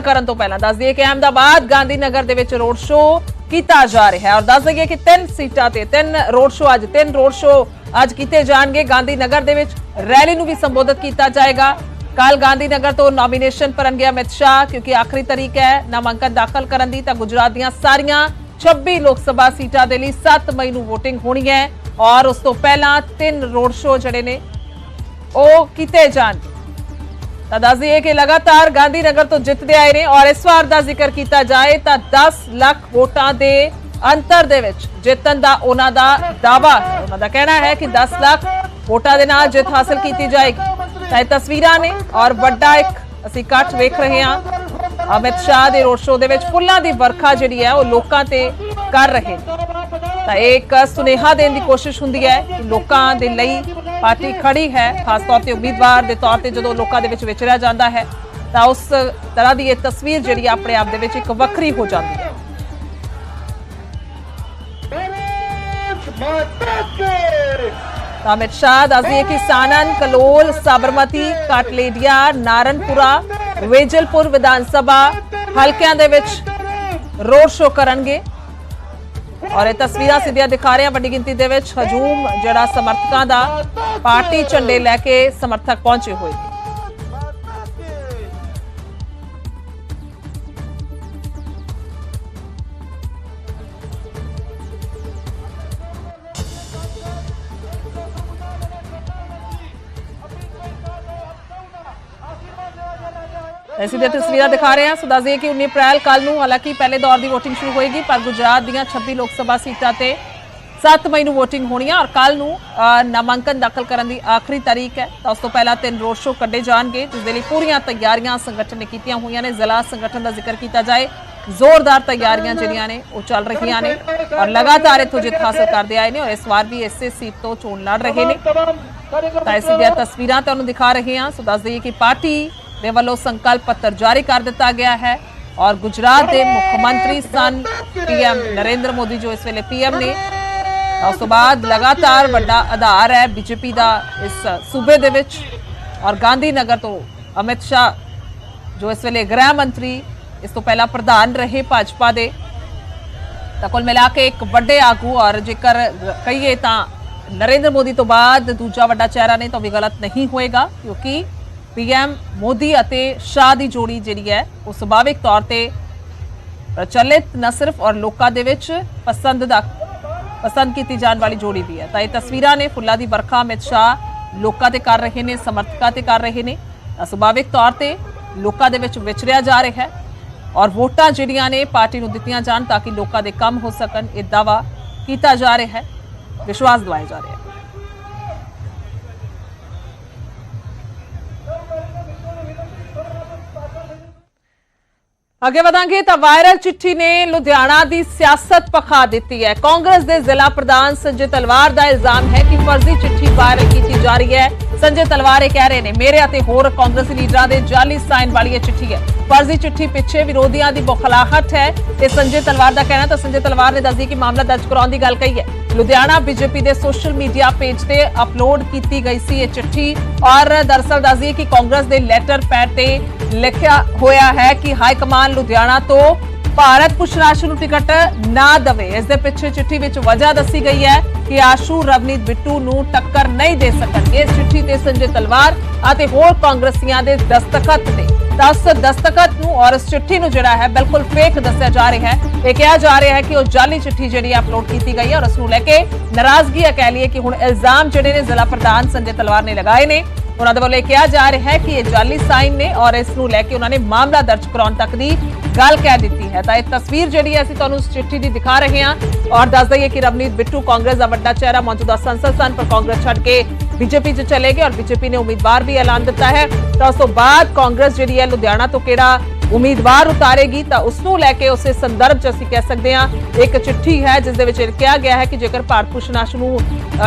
ਗੱਲ ਕਰਨ ਤੋਂ ਪਹਿਲਾਂ ਦੱਸ ਦਈਏ ਕਿ ਅਹਿਮਦਾਬਾਦ ਗਾਂਧੀ ਨਗਰ ਦੇ ਵਿੱਚ ਰੋਡ ਸ਼ੋਅ ਕੀਤਾ ਜਾ ਰਿਹਾ ਹੈ। ਔਰ ਦੱਸ ਦਈਏ ਕਿ ਤਿੰਨ ਸੀਟਾਂ ਤੇ, ਤਿੰਨ ਰੋਡ ਸ਼ੋਅ, ਅੱਜ ਤਿੰਨ ਰੋਡ ਸ਼ੋਅ ਅੱਜ ਕੀਤੇ ਜਾਣਗੇ। ਗਾਂਧੀ ਨਗਰ ਦੇ ਵਿੱਚ ਰੈਲੀ ਨੂੰ ਵੀ ਸੰਬੋਧਿਤ ਕੀਤਾ ਜਾਏਗਾ। ਕੱਲ ਗਾਂਧੀ ਨਗਰ ਤੋਂ ਨੋਮੀਨੇਸ਼ਨ ਭਰਨਗੇ ਅਮਿਤ ਸ਼ਾਹ, ਕਿਉਂਕਿ ਆਖਰੀ ਤਰੀਕ ਹੈ। ਨਾਮਾਂਕਨ ਦਾਖਲ ਕਰਨ ਦੀ ਤਾਂ ਗੁਜਰਾਤ ਦੀਆਂ ਸਾਰੀਆਂ 26 ਲੋਕ ਸਭਾ ਸੀਟਾਂ ਦੇ ਲਈ 7 ਮਈ ਨੂੰ VOTING ਹੋਣੀ ਹੈ। ਔਰ ਉਸ ਤੋਂ ਪਹਿਲਾਂ ਤਿੰਨ ਰੋਡ ਸ਼ੋਅ ਜਿਹੜੇ ਨੇ, ਉਹ ਕੀਤੇ ਜਾਣਗੇ। ਤਾਂ ਦੱਸ ਦਈਏ ਕਿ ਲਗਾਤਾਰ ਗਾਂਧੀ ਨਗਰ ਤੋਂ ਜਿੱਤਦੇ ਆਏ ਨੇ ਔਰ ਇਸ ਵਾਰ ਦਾ ਜ਼ਿਕਰ ਕੀਤਾ ਜਾਏ ਤਾਂ 10 ਲੱਖ ਵੋਟਾਂ ਦੇ ਅੰਤਰ ਦੇ ਵਿੱਚ ਜਿੱਤਣ ਦਾ ਉਹਨਾਂ ਦਾ ਦਾਵਾ ਉਹਨਾਂ ਦਾ ਕਹਿਣਾ ਹੈ ਕਿ 10 ਲੱਖ ਵੋਟਾਂ ਦੇ ਨਾਲ ਜਿੱਤ ਹਾਸਲ ਕੀਤੀ ਜਾਏਗੀ। ਤਾਂ ਇਹ ਤਸਵੀਰਾਂ ਨੇ ਔਰ ਵੱਡਾ ਇੱਕ ਅਸੀਂ ਇਕੱਠ ਵੇਖ ਰਹੇ ਹਾਂ। ਅਮਿਤ ਸ਼ਾਹ ਦੇ ਰੋਡ ਸ਼ੋਅ ਦੇ ਵਿੱਚ ਫੁੱਲਾਂ ਦੀ ਵਰਖਾ ਜਿਹੜੀ ਹੈ ਉਹ ਲੋਕਾਂ ਤੇ ਕਰ ਰਹੇ ਨੇ। ਤਾਂ ਇਹ ਇੱਕ ਸੁਨੇਹਾ ਦੇਣ ਦੀ ਕੋਸ਼ਿਸ਼ ਹੁੰਦੀ ਹੈ ਕਿ ਲੋਕਾਂ ਦੇ ਲਈ ਪਾਰਟੀ ਖੜੀ ਹੈ, ਖਾਸ ਤੌਰ ਤੇ ਉਮੀਦਵਾਰ ਦੇ ਤੌਰ ਤੇ ਜਦੋਂ ਲੋਕਾਂ ਦੇ ਵਿੱਚ ਵਿਚਰਿਆ ਜਾਂਦਾ ਹੈ, ਤਾਂ ਉਸ ਤਰ੍ਹਾਂ ਦੀ ਇਹ ਤਸਵੀਰ ਜਿਹੜੀ ਹੈ ਆਪਣੇ ਆਪ ਦੇ ਵਿੱਚ ਇੱਕ ਵੱਖਰੀ ਹੋ ਜਾਂਦੀ ਹੈ। ਤਾਂ ਅਮਿਤ ਸ਼ਾਹ, ਦੱਸਦੀ ਕਿ ਸਾਨਨ, ਕਲੋਲ, ਸਾਬਰਮਤੀ, ਕਾਟਲੇਡੀਆ, ਨਾਰਨਪੁਰਾ, ਵੇਜਲਪੁਰ ਵਿਧਾਨ ਸਭਾ ਹਲਕਿਆਂ ਦੇ ਵਿੱਚ ਰੋਡ ਸ਼ੋਅ ਕਰਨਗੇ। ਔਰ ਇਹ ਤਸਵੀਰਾਂ ਸਿੱਧੀਆਂ ਦਿਖਾ ਰਹੇ ਹਾਂ ਵੱਡੀ ਗਿਣਤੀ ਦੇ ਵਿੱਚ। ਹਜੂਮ ਜਿਹੜਾ ਸਮਰਥਕਾਂ ਦਾ ਪਾਰਟੀ ਝੰਡੇ ਲੈ ਕੇ ਸਮਰਥਕ ਪਹੁੰਚੇ ਹੋਏ ਨੇ ਐਸੀ ਦੀਆਂ ਤਸਵੀਰਾਂ ਦਿਖਾ ਰਹੇ ਹਾਂ। ਸੋ ਦੱਸ ਦਈਏ ਕਿ 19 ਅਪ੍ਰੈਲ ਕੱਲ ਨੂੰ, ਹਾਲਾਂਕਿ ਪਹਿਲੇ ਦੌਰ ਦੀ VOTING ਸ਼ੁਰੂ ਹੋਏਗੀ, ਪਰ ਗੁਜਰਾਤ ਦੀਆਂ 26 ਲੋਕ ਸਭਾ ਸੀਟਾਂ ਤੇ 7 ਮਈ ਨੂੰ VOTING ਹੋਣੀ ਹੈ ਔਰ ਕੱਲ ਨੂੰ ਨਾਮਾਂਕਨ ਦਾਖਲ ਕਰਨ ਦੀ ਆਖਰੀ ਤਾਰੀਖ ਹੈ। ਤਾਂ ਉਸ ਤੋਂ ਪਹਿਲਾਂ ਤਿੰਨ ਰੋਡ ਸ਼ੋਅ ਕੱਢੇ ਜਾਣਗੇ, ਜਿਸ ਦੇ ਲਈ ਪੂਰੀਆਂ ਤਿਆਰੀਆਂ ਸੰਗਠਨ ਨੇ ਕੀਤੀਆਂ ਹੋਈਆਂ ਨੇ। ਜ਼ਿਲ੍ਹਾ ਸੰਗਠਨ ਦਾ ਜ਼ਿਕਰ ਕੀਤਾ ਜਾਏ, ਜ਼ੋਰਦਾਰ ਤਿਆਰੀਆਂ ਜਿਹੜੀਆਂ ਨੇ, ਉਹ ਚੱਲ ਰਹੀਆਂ ਨੇ ਔਰ ਲਗਾਤਾਰ ਇੱਥੋਂ ਜਿੱਤ ਹਾਸਲ ਕਰਦੇ ਆਏ ਨੇ ਔਰ ਇਸ ਵਾਰ ਵੀ ਇਸੇ ਸੀਟ ਤੋਂ ਚੋਣ ਲੜ ਰਹੇ ਨੇ। ਤਾਂ ਇਸ ਦੀਆਂ ਤਸਵੀਰਾਂ ਤੁਹਾਨੂੰ ਦਿਖਾ ਰਹੇ ਹਾਂ। ਸੋ ਦੱਸ ਦਈਏ ਕਿ ਪਾਰਟੀ ਦੇ ਵੱਲੋਂ ਸੰਕਲਪ ਪੱਤਰ ਜਾਰੀ ਕਰ ਦਿੱਤਾ ਗਿਆ ਹੈ ਔਰ ਗੁਜਰਾਤ ਦੇ ਮੁੱਖ ਮੰਤਰੀ ਸਨ ਪੀਐਮ ਨਰਿੰਦਰ ਮੋਦੀ ਜੋ ਇਸ ਵੇਲੇ ਪੀਐਮ ਨੇ ਤਾਂ ਉਸ ਤੋਂ ਬਾਅਦ ਲਗਾਤਾਰ ਵੱਡਾ ਆਧਾਰ ਹੈ ਬੀਜੇਪੀ ਦਾ ਇਸ ਸੂਬੇ ਦੇ ਵਿੱਚ ਔਰ ਗਾਂਧੀ ਨਗਰ ਤੋਂ ਅਮਿਤ ਸ਼ਾਹ ਜੋ ਇਸ ਵੇਲੇ ਗ੍ਰਹਿ ਮੰਤਰੀ ਇਸ ਤੋਂ ਪਹਿਲਾਂ ਪ੍ਰਧਾਨ ਰਹੇ ਭਾਜਪਾ ਦੇ ਤਾਂ ਕੁੱਲ ਮਿਲਾ ਕੇ ਇੱਕ ਵੱਡੇ ਆਗੂ ਔਰ ਜੇਕਰ ਕਹੀਏ ਤਾਂ ਨਰਿੰਦਰ ਮੋਦੀ ਤੋਂ ਬਾਅਦ ਦੂਜਾ ਵੱਡਾ ਚਿਹਰਾ ਨਹੀਂ ਤਾਂ ਵੀ ਗਲਤ ਨਹੀਂ ਹੋਏਗਾ ਕਿਉਂਕਿ ਪੀਐਮ ਮੋਦੀ ਅਤੇ ਸ਼ਾਹ ਦੀ ਜੋੜੀ ਜਿਹੜੀ ਹੈ, ਉਹ ਸੁਭਾਵਿਕ ਤੌਰ ਤੇ ਪ੍ਰਚਲਿਤ ਨਾ ਸਿਰਫ ਔਰ ਲੋਕਾਂ ਦੇ ਵਿੱਚ ਪਸੰਦ ਦਾ, ਪਸੰਦ ਕੀਤੀ ਜਾਣ ਵਾਲੀ ਜੋੜੀ ਵੀ ਹੈ। ਤਾਂ ਇਹ ਤਸਵੀਰਾਂ ਨੇ ਫੁੱਲਾਂ ਦੀ ਵਰਖਾ ਅਮਿਤ ਸ਼ਾਹ ਲੋਕਾਂ ਤੇ ਕਰ ਰਹੇ ਨੇ, ਸਮਰਥਕਾਂ ਤੇ ਕਰ ਰਹੇ ਨੇ। ਸੁਭਾਵਿਕ ਤੌਰ ਤੇ ਲੋਕਾਂ ਦੇ ਵਿੱਚ ਵਿਚਰਿਆ ਜਾ ਰਿਹਾ ਹੈ ਔਰ ਵੋਟਾਂ ਜਿਹੜੀਆਂ ਨੇ ਪਾਰਟੀ ਨੂੰ ਦਿੱਤੀਆਂ ਜਾਣ ਤਾਂ ਕਿ ਲੋਕਾਂ ਦੇ ਕੰਮ ਹੋ ਸਕਣ, ਇਹ ਦਾਵਾ ਕੀਤਾ ਜਾ ਰਿਹਾ ਹੈ। ਵਿਸ਼ਵਾਸ ਦਿਵਾਇਆ ਜਾ ਰਿਹਾ ਹੈ। ਅੱਗੇ ਵਧਾਂਗੇ ਤਾਂ ਵਾਇਰਲ ਚਿੱਠੀ ਨੇ ਲੁਧਿਆਣਾ ਦੀ ਸਿਆਸਤ ਪਖਾ ਦਿੱਤੀ ਹੈ। ਕਾਂਗਰਸ ਦੇ ਜ਼ਿਲ੍ਹਾ ਪ੍ਰਧਾਨ ਸੰਜੇ ਤਲਵਾਰ ਦਾ ਇਲਜ਼ਾਮ ਹੈ ਕਿ ਫਰਜ਼ੀ ਚਿੱਠੀ ਵਾਇਰਲ ਕੀਤੀ ਜਾ ਰਹੀ ਹੈ। ਸੰਜੇ ਤਲਵਾਰ ਇਹ ਕਹਿ ਰਹੇ ਨੇ, ਮੇਰੇ ਅਤੇ ਹੋਰ ਕਾਂਗਰਸੀ ਲੀਡਰਾਂ ਦੇ ਜਾਲੀ ਸਾਈਨ ਵਾਲੀ ਇਹ ਚਿੱਠੀ ਹੈ। ਫਰਜ਼ੀ ਚਿੱਠੀ ਪਿੱਛੇ ਵਿਰੋਧੀਆਂ ਦੀ ਬੁਖਲਾਹਟ ਹੈ ਤੇ ਸੰਜੇ ਤਲਵਾਰ ਦਾ ਕਹਿਣਾ ਤਾਂ ਸੰਜੇ ਤਲਵਾਰ ਨੇ ਦੱਸਦੀ ਕਿ ਮਾਮਲਾ ਦਰਜ ਕਰਾਉਣ ਦੀ ਗੱਲ ਕਹੀ ਹੈ। ਲੁਧਿਆਣਾ ਬੀਜੇਪੀ ਦੇ ਸੋਸ਼ਲ ਮੀਡੀਆ ਪੇਜ ਤੇ ਅਪਲੋਡ ਕੀਤੀ ਗਈ ਸੀ ਇਹ ਚਿੱਠੀ ਔਰ ਦਰਸਲ ਦੱਸਦੀ ਕਿ ਕਾਂਗਰਸ ਦੇ ਲੈਟਰ ਪੈਡ ਤੇ ਲਿਖਿਆ ਹੋਇਆ ਹੈ ਕਿ ਹਾਈ ਕਮਾਨ ਲੁਧਿਆਣਾ ਤੋਂ ਭਾਰਤ ਪੁਸ਼ਰਾਸ਼ੂ ਨੂੰ ਟਿਕਟ ਨਾ ਦਵੇ। ਇਸ ਦੇ ਪਿੱਛੇ ਚਿੱਠੀ ਵਿੱਚ ਵਜ੍ਹਾ ਦੱਸੀ ਗਈ ਹੈ ਕਿ ਆਸ਼ੂ ਰਵਨੀਤ ਬਿੱਟੂ ਨੂੰ ਟੱਕਰ ਨਹੀਂ ਦੇ ਸਕਣਗੇ। ਇਸ ਚਿੱਠੀ ਤੇ ਸੰਜੇ ਤਲਵਾਰ ਅਤੇ ਹੋਰ ਕਾਂਗਰਸੀਆਂ ਦੇ ਦਸਤਖਤ ਨੇ। ਤਾਂ ਉਸ ਦਸਤਖਤ ਨੂੰ ਔਰ ਇਸ ਚਿੱਠੀ ਨੂੰ ਜਿਹੜਾ ਹੈ ਬਿਲਕੁਲ ਫੇਕ ਦੱਸਿਆ ਜਾ ਰਿਹਾ ਹੈ। ਇਹ ਕਿਹਾ ਜਾ ਰਿਹਾ ਹੈ ਕਿ ਉਹ ਜਾਲੀ ਚਿੱਠੀ ਜਿਹੜੀ ਅਪਲੋਡ ਕੀਤੀ ਗਈ ਹੈ ਔਰ ਉਸ ਨੂੰ ਲੈ ਕੇ ਨਾਰਾਜ਼ਗੀ ਆ ਕਹਿ ਲਈਏ ਕਿ ਹੁਣ ਇਲਜ਼ਾਮ ਜਿਹੜੇ ਨੇ ਜ਼ਿਲ੍ਹਾ ਪ੍ਰਧਾਨ ਸੰਜੇ ਤਲਵਾਰ ਨੇ ਲਗਾਏ ਨੇ। ਉਹਨਾਂ ਦੇ ਵੱਲੋਂ ਇਹ ਕਿਹਾ ਜਾ ਰਿਹਾ ਹੈ ਕਿ ਇਹ ਜਾਲੀ ਸਾਈਨ ਨੇ ਔਰ ਇਸ ਨੂੰ ਲੈ ਕੇ ਉਹਨਾਂ ਨੇ ਮਾਮਲਾ ਦਰਜ ਕਰਾਉਣ ਤੱਕ ਦੀ ਗੱਲ ਕਹਿ ਦਿੱਤੀ ਹੈ। ਤਾਂ ਇਹ ਤਸਵੀਰ ਜਿਹੜੀ ਹੈ ਅਸੀਂ ਤੁਹਾਨੂੰ ਉਸ ਚਿੱਠੀ ਦੀ ਦਿਖਾ ਰਹੇ ਹਾਂ ਔਰ ਦੱਸ ਦਈਏ ਕਿ ਰਵਨੀਤ ਬਿੱਟੂ ਕਾਂਗਰਸ ਦਾ ਵੱਡਾ ਚਿਹਰਾ ਮੌਜੂਦਾ ਸੰਸਦ ਸਨ ਪਰ ਕਾਂਗਰਸ ਛੱਡ ਕੇ ਬੀਜੇਪੀ 'ਚ ਚਲੇ ਗਏ ਔਰ ਬੀਜੇਪੀ ਨੇ ਉਮੀਦਵਾਰ ਵੀ ਐਲਾਨ ਦਿੱਤਾ ਹੈ। ਤਾਂ ਉਸ ਤੋਂ ਬਾਅਦ ਕਾਂਗਰਸ ਜਿਹੜੀ ਹੈ ਲੁਧਿਆਣਾ ਤੋਂ ਕਿਹੜਾ ਉਮੀਦਵਾਰ ਉਤਾਰੇਗੀ ਤਾਂ ਉਸ ਨੂੰ ਲੈ ਕੇ ਉਸੇ ਸੰਦਰਭ 'ਚ ਅਸੀਂ ਕਹਿ ਸਕਦੇ ਹਾਂ, ਇੱਕ ਚਿੱਠੀ ਹੈ ਜਿਸ ਦੇ ਵਿੱਚ ਇਹ ਕਿਹਾ ਗਿਆ ਹੈ ਕਿ ਜੇਕਰ ਭਾਰਤ ਭੂਸ਼ਣ ਆਸ਼ੂ ਨੂੰ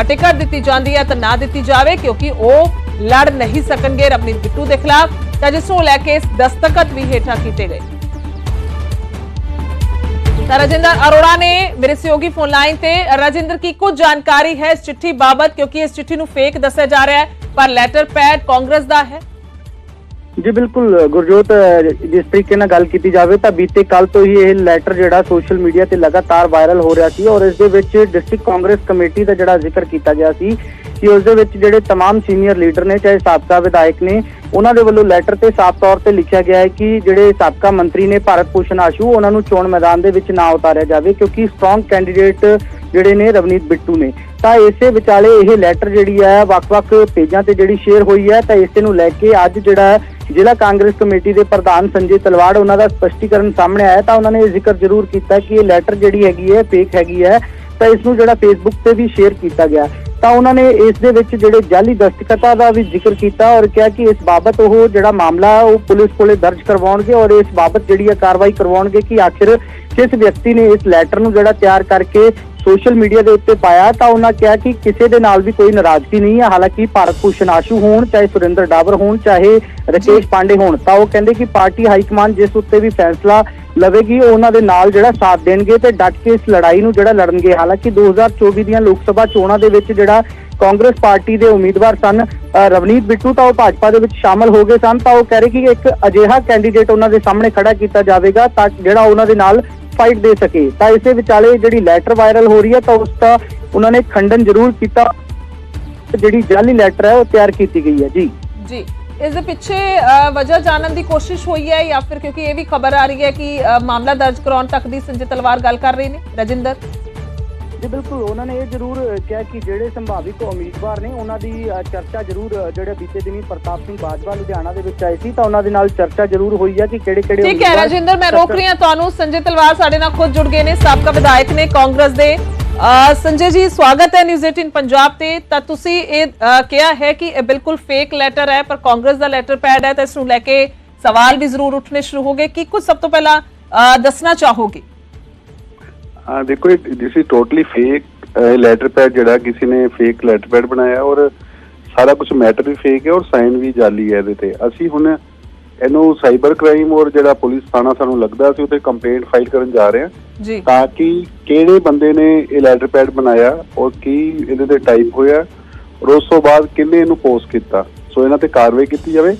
ਟਿਕਟ ਦਿੱਤੀ ਜਾਂਦੀ ਹੈ ਤਾਂ ਨਾ ਦਿੱਤੀ ਜਾਵੇ ਕਿਉਂਕਿ ਉਹ ਲੜ ਨਹੀਂ ਸਕਣਗੇ ਰਵਨੀਤ ਬਿੱਟੂ ਦੇ ਖਿਲਾਫ, ਤਾਂ ਜਿਸ ਨੂੰ ਲੈ ਕੇ ਦਸਤਖਤ ਵੀ ਹੇਠਾਂ ਕੀਤੇ ਗਏ। ਤਾਂ ਰਜਿੰਦਰ ਅਰੋੜਾ ਨੇ ਮੇਰੇ ਸਹਿਯੋਗੀ ਫੋਨ ਲਾਈਨ ਤੇ, ਰਜਿੰਦਰ ਕੀ ਕੁਝ ਜਾਣਕਾਰੀ ਹੈ ਇਸ ਚਿੱਠੀ ਬਾਬਤ? ਕਿਉਂਕਿ ਇਸ ਚਿੱਠੀ ਨੂੰ ਫੇਕ ਦੱਸਿਆ ਜਾ ਰਿਹਾ ਹੈ, ਪਰ ਲੈਟਰ ਪੈਡ ਕਾਂਗਰਸ ਦਾ ਹੈ। ਜੀ ਬਿਲਕੁਲ ਗੁਰਜੋਤ ਅਹ, ਜਿਸ ਤਰੀਕੇ ਨਾਲ ਗੱਲ ਕੀਤੀ ਜਾਵੇ ਤਾਂ ਬੀਤੇ ਕੱਲ ਤੋਂ ਹੀ ਇਹ ਲੈਟਰ ਜਿਹੜਾ ਸੋਸ਼ਲ ਮੀਡੀਆ ਤੇ ਲਗਾਤਾਰ ਵਾਇਰਲ ਹੋ ਰਿਹਾ ਸੀ ਔਰ ਇਸ ਦੇ ਵਿੱਚ ਡਿਸਟ੍ਰਿਕਟ ਕਾਂਗਰਸ ਕਮੇਟੀ ਦਾ ਜਿਹੜਾ ਜ਼ਿਕਰ ਕੀਤਾ ਗਿਆ ਸੀ ਕਿ ਉਸ ਦੇ ਵਿੱਚ ਜਿਹੜੇ तमाम ਸੀਨੀਅਰ ਲੀਡਰ ਨੇ ਚਾਹੇ ਸਾਬਕਾ ਵਿਧਾਇਕ ਨੇ ਉਹਨਾਂ ਦੇ ਵੱਲੋਂ ਲੈਟਰ ਤੇ ਸਾਫ਼ ਤੌਰ ਤੇ ਲਿਖਿਆ ਗਿਆ ਹੈ ਕਿ ਜਿਹੜੇ ਸਾਬਕਾ ਮੰਤਰੀ ਨੇ ਭਾਰਤ ਭੂਸ਼ਣ ਆਸ਼ੂ ਉਹਨਾਂ ਨੂੰ ਚੋਣ ਮੈਦਾਨ ਦੇ ਵਿੱਚ ਨਾ ਉਤਾਰਿਆ ਜਾਵੇ ਕਿਉਂਕਿ ਸਟਰੋਂਗ ਕੈਂਡੀਡੇਟ ਜਿਹੜੇ ਨੇ ਰਵਨੀਤ ਬਿੱਟੂ ਨੇ ਤਾਂ ਇਸੇ ਵਿਚਾਲੇ ਇਹ ਲੈਟਰ ਜਿਹੜੀ ਹੈ ਵੱਖ-ਵੱਖ ਪੇਜਾਂ ਤੇ ਜਿਹੜੀ ਸ਼ੇਅਰ ਹੋਈ ਹੈ ਤਾਂ ਇਸੇ ਨੂੰ ਲੈ ਕੇ ਅੱਜ ਜਿਹੜਾ ਜ਼ਿਲ੍ਹਾ ਕਾਂਗਰਸ ਕਮੇਟੀ ਦੇ ਪ੍ਰਧਾਨ ਸੰਜੇ ਤਲਵਾੜ, ਉਹਨਾਂ ਦਾ ਸਪਸ਼ਟੀਕਰਨ ਸਾਹਮਣੇ ਆਇਆ ਤਾਂ ਉਹਨਾਂ ਨੇ ਇਹ ਜ਼ਿਕਰ ਜ਼ਰੂਰ ਕੀਤਾ ਕਿ ਇਹ ਲੈਟਰ ਜਿਹੜੀ ਹੈਗੀ ਹੈ ਫੇਕ ਹੈਗੀ ਹੈ, ਤਾਂ ਇਸ ਨੂੰ ਜਿਹੜਾ ਫੇਸਬੁੱਕ ਤੇ ਵੀ ਸ਼ੇਅਰ ਕੀਤਾ ਗਿਆ। ਤਾਂ ਉਹਨਾਂ ਨੇ ਇਸ ਦੇ ਵਿੱਚ ਜਿਹੜੇ ਜਾਲੀ ਦਸਤਖਤਾਂ ਦਾ ਵੀ ਜ਼ਿਕਰ ਕੀਤਾ ਔਰ ਕਿਹਾ ਕਿ ਇਸ ਬਾਬਤ ਉਹ ਜਿਹੜਾ ਮਾਮਲਾ ਹੈ, ਉਹ ਪੁਲਿਸ ਕੋਲੇ ਦਰਜ ਕਰਵਾਉਣਗੇ ਔਰ ਇਸ ਬਾਬਤ ਜਿਹੜੀ ਹੈ ਕਾਰਵਾਈ ਕਰਵਾਉਣਗੇ ਕਿ ਆਖਿਰ ਕਿਸ ਵਿਅਕਤੀ ਨੇ ਇਸ ਲੈਟਰ ਨੂੰ ਜਿਹੜਾ ਤਿਆਰ ਕਰਕੇ ਸੋਸ਼ਲ ਮੀਡੀਆ ਦੇ ਉੱਤੇ ਪਾਇਆ ਤਾਂ ਉਹਨਾਂ ਕਿਹਾ ਕਿ ਕਿਸੇ ਦੇ ਨਾਲ ਵੀ ਕੋਈ ਨਾਰਾਜ਼ਗੀ ਨਹੀਂ ਹੈ ਹਾਲਾਂਕਿ ਭਾਰਤ ਭੂਸ਼ਣ ਆਸ਼ੂ ਹੋਣ, ਚਾਹੇ ਸੁਰਿੰਦਰ ਡਾਬਰ ਹੋਣ, ਚਾਹੇ ਰਕੇਸ਼ ਪਾਂਡੇ ਹੋਣ, ਤਾਂ ਉਹ ਕਹਿੰਦੇ ਕਿ ਪਾਰਟੀ ਹਾਈ ਕਮਾਂਡ ਜਿਸ ਉੱਤੇ ਵੀ ਫੈਸਲਾ ਲਵੇਗੀ ਉਹਨਾਂ ਦੇ ਨਾਲ ਜਿਹੜਾ ਸਾਥ ਦੇਣਗੇ ਤੇ ਡਟ ਕੇ ਇਸ ਲੜਾਈ ਨੂੰ ਜਿਹੜਾ ਲੜਨਗੇ। ਹਾਲਾਂਕਿ 2024 ਦੀਆਂ ਲੋਕ ਸਭਾ ਚੋਣਾਂ ਦੇ ਵਿੱਚ ਜਿਹੜਾ ਕਾਂਗਰਸ ਪਾਰਟੀ ਦੇ ਉਮੀਦਵਾਰ ਸਨ ਰਵਨੀਤ ਬਿੱਟੂ, ਤਾਂ ਉਹ ਭਾਜਪਾ ਦੇ ਵਿੱਚ ਸ਼ਾਮਲ ਹੋ ਗਏ ਸਨ। ਤਾਂ ਉਹ ਕਹਿ ਰਹੇ ਕਿ ਇੱਕ ਅਜਿਹਾ ਕੈਂਡੀਡੇਟ ਉਹਨਾਂ ਦੇ ਸਾਹਮਣੇ ਖੜਾ ਕੀਤਾ ਜਾਵੇਗਾ ਤਾਂ ਜਿਹੜਾ ਉਹਨਾਂ ਦੇ ਨਾਲ ਫਾਈਟ ਦੇ ਸਕੇ। ਤਾਂ ਇਸੇ ਵਿਚਾਲੇ ਜਿਹੜੀ ਲੈਟਰ ਵਾਇਰਲ ਹੋ ਰਹੀ ਹੈ, ਤਾਂ ਉਸ ਦਾ ਉਹਨਾਂ ਨੇ ਖੰਡਨ ਜ਼ਰੂਰ ਕੀਤਾ। ਜਿਹੜੀ ਜਾਲੀ ਲੈਟਰ ਹੈ, ਉਹ ਤਿਆਰ ਕੀਤੀ ਗਈ ਹੈ। ਜੀ। ਜੀ। ਇਸ ਦੇ ਪਿੱਛੇ ਵਜ੍ਹਾ ਜਾਣਨ ਦੀ ਕੋਸ਼ਿਸ਼ ਹੋਈ ਹੈ ਜਾਂ ਫਿਰ ਕਿਉਂਕਿ ਇਹ ਵੀ ਖਬਰ ਆ ਰਹੀ ਹੈ ਕਿ ਮਾਮਲਾ ਦਰਜ ਕਰਾਉਣ ਤੱਕ ਦੀ ਸੰਜੇ ਤਲਵਾਰ ਗੱਲ ਕਰ ਰਹੇ ਨੇ। ਰਜਿੰਦਰ। ਜੀ ਬਿਲਕੁਲ ਉਹਨਾਂ ਨੇ ਇਹ ਜ਼ਰੂਰ ਕਿਹਾ ਕਿ ਜਿਹੜੇ ਸੰਭਾਵਿਤ ਉਮੀਦਵਾਰ ਨੇ ਉਹਨਾਂ ਦੀ ਚਰਚਾ ਜ਼ਰੂਰ ਜਿਹੜੇ ਬੀਤੇ ਦਿਨੀ ਪ੍ਰਤਾਪ ਸਿੰਘ ਬਾਜਵਾ ਲੁਧਿਆਣਾ ਦੇ ਵਿੱਚ ਆਏ ਸੀ ਤਾਂ ਉਹਨਾਂ ਦੇ ਨਾਲ ਚਰਚਾ ਜ਼ਰੂਰ ਹੋਈ ਹੈ ਕਿ ਕਿਹੜੇ ਕਿਹੜੇ ਠੀਕ ਹੈ ਰਜਿੰਦਰ ਮੈਂ ਰੋਕ ਰਹੀ ਹਾਂ ਤੁਹਾਨੂੰ। ਸੰਜੇ ਤਲਵਾਰ ਸਾਡੇ ਨਾਲ ਖੁਦ ਜੁੜ ਗਏ ਨੇ ਸਾਬਕਾ ਵਿਧਾਇਕ ਨੇ ਕਾਂਗਰਸ ਦੇ। ਸੰਜੇ ਜੀ ਸਵਾਗਤ ਹੈ ਨਿਊਜ਼ 18 ਪੰਜਾਬ ਤੇ। ਤਾਂ ਤੁਸੀਂ ਇਹ ਕਿਹਾ ਹੈ ਕਿ ਇਹ ਬਿਲਕੁਲ ਫੇਕ ਲੈਟਰ ਹੈ ਪਰ ਕਾਂਗਰਸ ਦਾ ਲੈਟਰ ਪੈਡ ਹੈ ਤਾਂ ਇਸ ਨੂੰ ਲੈ ਕੇ ਸਵਾਲ ਵੀ ਜ਼ਰੂਰ ਉੱਠਣੇ ਸ਼ੁਰੂ ਹੋ ਗਏ। ਕੀ ਕੁਝ ਸਭ ਤੋਂ ਪਹਿਲਾਂ ਦੱਸਣਾ ਚਾਹੋਗੇ? ਹਾਂ ਦੇਖੋ this is totally fake letter pad ਜਿਹੜਾ ਕਿਸੇ ਨੇ ਫੇਕ ਲੈਟਰ ਪੈਡ ਬਣਾਇਆ ਔਰ ਸਾਰਾ ਕੁਝ ਮੈਟਰ ਵੀ ਫੇਕ ਹੈ ਔਰ ਸਾਈਨ ਵੀ ਜਾਲੀ ਹੈ ਇਹਦੇ ਤੇ। ਅਸੀਂ ਹੁਣ ਇਹਨੂੰ ਸਾਈਬਰ ਕ੍ਰਾਈਮ ਔਰ ਜਿਹੜਾ ਪੁਲਿਸ ਥਾਣਾ ਸਾਨੂੰ ਲੱਗਦਾ ਸੀ ਉੱਤੇ ਕੰਪਲੇਂਟ ਫਾਈਲ ਕਰਨ ਜਾ ਰਹੇ ਹਾਂ ਜੀ। ਤਾਂ ਕਿ ਕਿਹੜੇ ਬੰਦੇ ਨੇ ਇਹ ਲੈਟਰ ਪੈਡ ਬਣਾਇਆ ਔਰ ਕੀ ਇਹਦੇ ਤੇ ਟਾਈਪ ਹੋਇਆ ਔਰ ਉਸ ਤੋਂ ਬਾਅਦ ਕਿੰਨੇ ਇਹਨੂੰ ਪੋਸਟ ਕੀਤਾ। ਸੋ ਇਹਨਾਂ ਤੇ ਕਾਰਵਾਈ ਕੀਤੀ ਜਾਵੇ।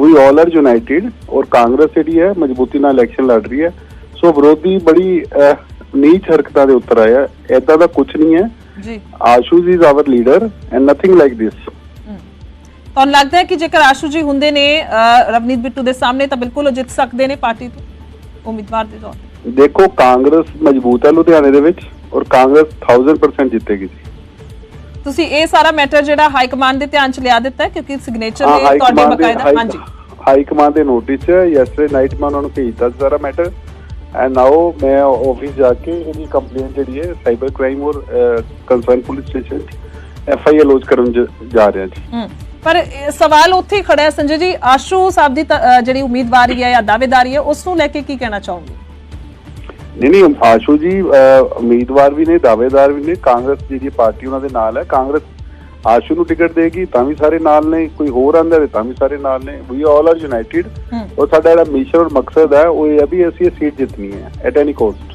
ਵੀ ਆਲ ਆਰ ਯੂਨਾਈਟਿਡ ਔਰ ਕਾਂਗਰਸ ਜਿਹੜੀ ਹੈ ਮਜ਼ਬੂਤੀ ਨਾਲ ਇਲੈਕਸ਼ਨ ਲੜ ਰਹੀ ਹੈ। ਸੋ ਵਿਰੋਧੀ ਬੜੀ ਨੀਚ ਹਰਕਤਾਂ ਦੇ ਉੱਤਰ ਆਇਆ ਐਦਾਂ ਦਾ ਕੁਝ ਨਹੀਂ ਹੈ। ਜੀ। Ashu's is our leader and nothing like this ਤੁਹਾਨੂੰ ਲੱਗਦਾ ਹੈ ਕਿ ਜੇਕਰ ਆਸ਼ੂ ਜੀ ਹੁੰਦੇ ਨੇ ਰਵਨੀਤ ਬਿੱਟੂ ਦੇ ਸਾਹਮਣੇ ਤਾਂ ਬਿਲਕੁਲ ਉਹ ਜਿੱਤ ਸਕਦੇ ਨੇ ਪਾਰਟੀ ਤੋਂ ਉਮੀਦਵਾਰ ਦੇ ਤੌਰ ਤੇ? ਦੇਖੋ ਕਾਂਗਰਸ ਮਜ਼ਬੂਤ ਹੈ ਲੁਧਿਆਣੇ ਦੇ ਵਿੱਚ ਔਰ ਕਾਂਗਰਸ 1000% ਜਿੱਤੇਗੀ ਜੀ। ਤੁਸੀਂ ਇਹ ਸਾਰਾ ਮੈਟਰ ਜਿਹੜਾ ਹਾਈ ਕਮਾਂਡ ਦੇ ਧਿਆਨ ਚ ਲਿਆ ਦਿੱਤਾ ਕਿਉਂਕਿ ਸਿਗਨੇਚਰ ਹਾਈ ਤੁਹਾਡੇ ਦੇ ਬਕਾਇਦਾ ਹਾਂਜੀ। ਹਾਈ ਕਮਾਂਡ ਦੇ ਨੋਟਿਸ ਹੈ। ਯੈਸਟਰਡੇ ਨਾਈਟ ਮੈਂ ਉਹਨਾਂ ਨੂੰ ਭੇਜਤਾ ਸਾਰਾ ਮੈਟਰ। ਐਂਡ ਨਾਓ ਮੈਂ ਆਫਿਸ ਜਾ ਕੇ ਇਹਦੀ ਕੰਪਲੇਂਟ ਜਿਹੜੀ ਹੈ ਸਾਈਬਰ ਕ੍ਰਾਈਮ ਔਰ concern police station F I R launch ਕਰਨ ਜ- ਰਿਹਾ ਜੀ ਪਰ ਸਵਾਲ ਉੱਥੇ ਖੜਾ ਹੈ ਸੰਜੇ ਜੀ ਆਸ਼ੂ ਸਾਹਿਬ ਦੀ ਜਿਹੜੀ ਉਮੀਦਵਾਰੀ ਹੈ ਜਾਂ ਦਾਅਵੇਦਾਰੀ ਹੈ ਉਸ ਨੂੰ ਲੈ ਕੇ ਕੀ ਕਹਿਣਾ ਚਾਹੋਗੇ ਨਹੀਂ ਨਹੀਂ ਆਸ਼ੂ ਜੀ ਉਮੀਦਵਾਰ ਵੀ ਨੇ ਦਾਅਵੇਦਾਰ ਵੀ ਨੇ ਕਾਂਗਰਸ ਜਿਹੜੀ ਪਾਰਟੀ ਉਹਨਾਂ ਦੇ ਨਾਲ ਹੈ ਕਾਂਗਰਸ ਆਸ਼ੂ ਨੂੰ ਟਿਕਟ ਦੇਗੀ ਤਾਂ ਵੀ ਸਾਰੇ ਨਾਲ ਨੇ ਕੋਈ ਹੋਰ ਆਂਦਾ ਤੇ ਤਾਂ ਵੀ ਸਾਰੇ ਨਾਲ ਨੇ। We all are united. ਔਰ ਸਾਡਾ ਜਿਹੜਾ ਮਿਸ਼ਨ ਔਰ ਮਕਸਦ ਹੈ ਉਹ ਇਹ ਹੈ ਵੀ ਅਸੀਂ ਇਹ ਸੀਟ ਜਿੱਤਣੀ ਹੈ ਐਟ ਐਨੀ ਕੋਸਟ